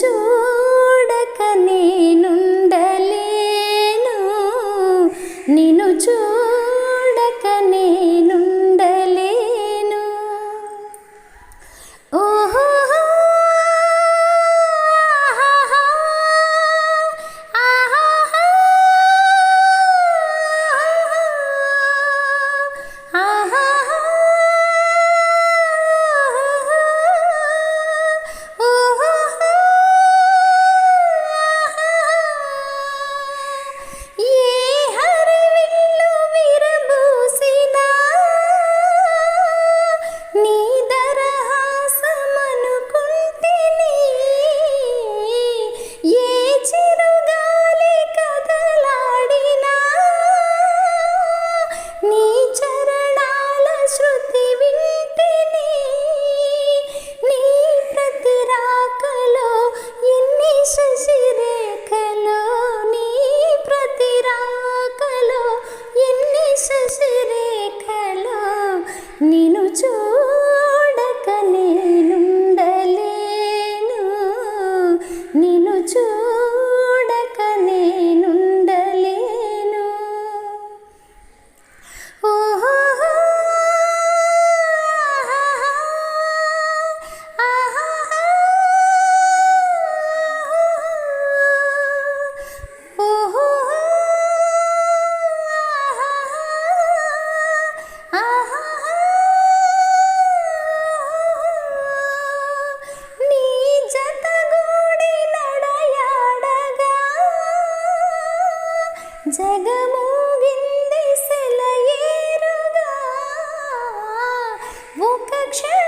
to జగమోగింది సెలయేరుగా. ఒక క్షణం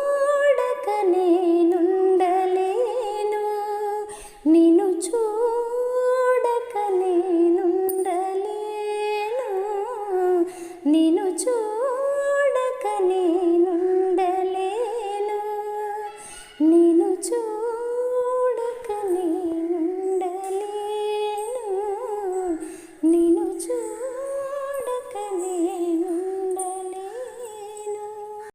Oh.